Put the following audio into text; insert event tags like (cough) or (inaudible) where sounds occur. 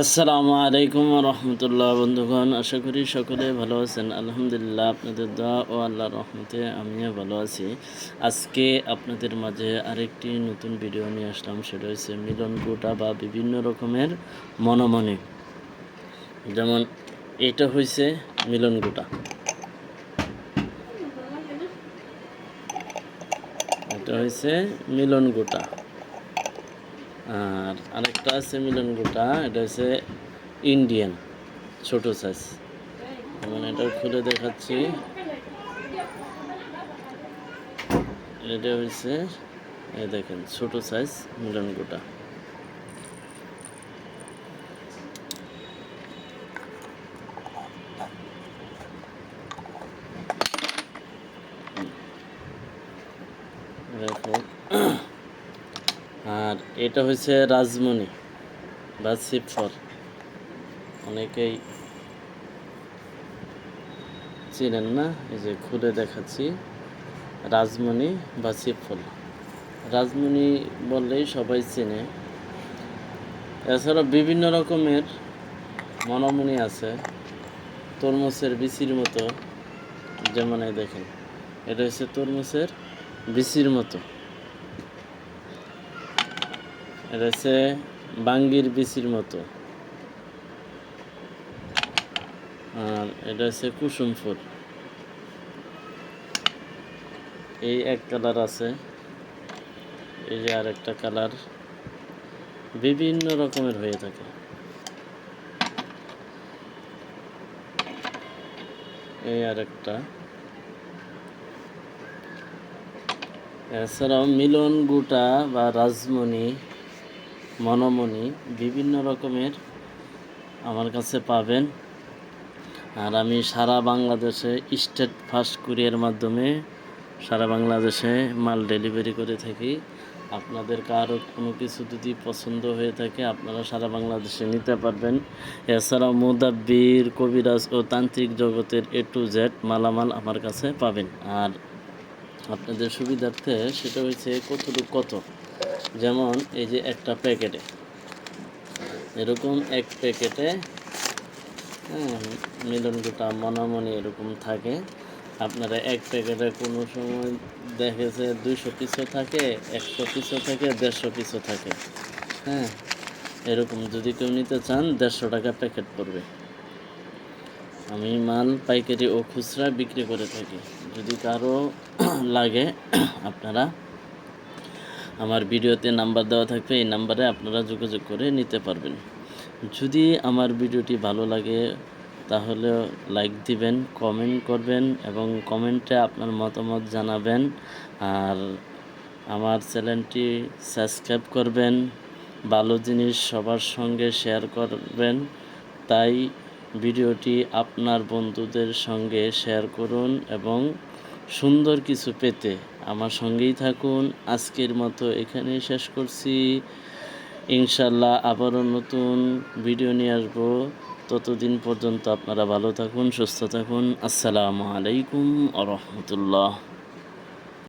আসসালামু আলাইকুম রহমতুল্লাহ বন্ধুগণ, আশা করি সকলে ভালো আছেন। আলহামদুলিল্লাহ, আপনাদের দোয়া ও আল্লাহ রহমতে আমিও ভালো আছি। আজকে আপনাদের মাঝে আরেকটি নতুন ভিডিও নিয়ে আসলাম, সেটা হচ্ছে মিলন গোটা বা বিভিন্ন রকমের মনমনি। যেমন এটা হয়েছে মিলন গোটা। এটা হয়েছে মিলন গোটা। আর আরেকটা আছে মিলন গোটা, এটা হচ্ছে ইন্ডিয়ান ছোট সাইজ যেমন এটা খুলে দেখাচ্ছি। এটা হচ্ছে, এই দেখেন, ছোট সাইজ মিলন গোটা। দেখো আর এটা হচ্ছে রাজমণি, বা সিপফর অনেকেই চিনেন না, এই যে খুলে দেখাচ্ছি। রাজমণি বা সিপফল রাজমণি বললেই সবাই চেনে। এছাড়া বিভিন্ন রকমের মনামণি আছে, তরমুজের বিচির মতো। যেমন দেখেন, এটা হচ্ছে তরমুজের বিচির মতো। এটা হচ্ছে বাঙ্গির বিচির মতো। আর এটা হচ্ছে কুসুম ফুল। এই এক কালার আছে, এই যে আর একটা কালার বিভিন্ন রকমের হয়ে থাকে। এই আর একটা এছাড়াও মিলন গুটা বা রাজমণি মনমণি বিভিন্ন রকমের আমার কাছে পাবেন। আর আমি সারা বাংলাদেশে স্টেট ফাস্ট কুরিয়ার মাধ্যমে সারা বাংলাদেশে মাল ডেলিভারি করে থাকি। আপনাদের কারও কোনো কিছু যদি পছন্দ হয়ে থাকে, আপনারা সারা বাংলাদেশে নিতে পারবেন। এছাড়াও মুদাব্বির, কবিরাজ ও তান্ত্রিক জগতের এ টু জেড মালামাল আমার কাছে পাবেন। আর আপনাদের সুবিধার্থে সেটা হচ্ছে কতটুকু কত? যেমন এই যে একটা প্যাকেটে। এরকম এক প্যাকেটে হ্যাঁ মিলন গোটা মনামনি এরকম থাকে। আপনারা এক প্যাকেটে কোনো সময় দেখেছে দুইশো পিসও থাকে, একশো পিসও থাকে, দেড়শো পিসও থাকে। হ্যাঁ এরকম যদি কেউ নিতে চান, দেড়শো টাকা প্যাকেট পড়বে। আমি মাল, পাইকারি ও খুচরা বিক্রি করে থাকি। যদি কারও (clears throat) লাগে, আপনারা আমার ভিডিওতে নাম্বার দেওয়া থাকবে, এই নাম্বারে আপনারা যোগাযোগ করে নিতে পারবেন। যদি আমার ভিডিওটি ভালো লাগে, তাহলে লাইক দিবেন, কমেন্ট করবেন এবং কমেন্টে আপনার মতামত জানাবেন। আর আমার চ্যানেলটি সাবস্ক্রাইব করবেন, ভালো জিনিস সবার সঙ্গে শেয়ার করবেন। তাই ভিডিওটি আপনার বন্ধুদের সঙ্গে শেয়ার করুন এবং সুন্দর কিছু পেতে আমার সঙ্গেই থাকুন। আজকের মতো এখানে শেষ করছি। ইনশাল্লাহ আবারও নতুন ভিডিও নিয়ে আসব। ততদিন পর্যন্ত আপনারা ভালো থাকুন, সুস্থ থাকুন। আসসালামু আলাইকুম আ রহমতুল্লাহ।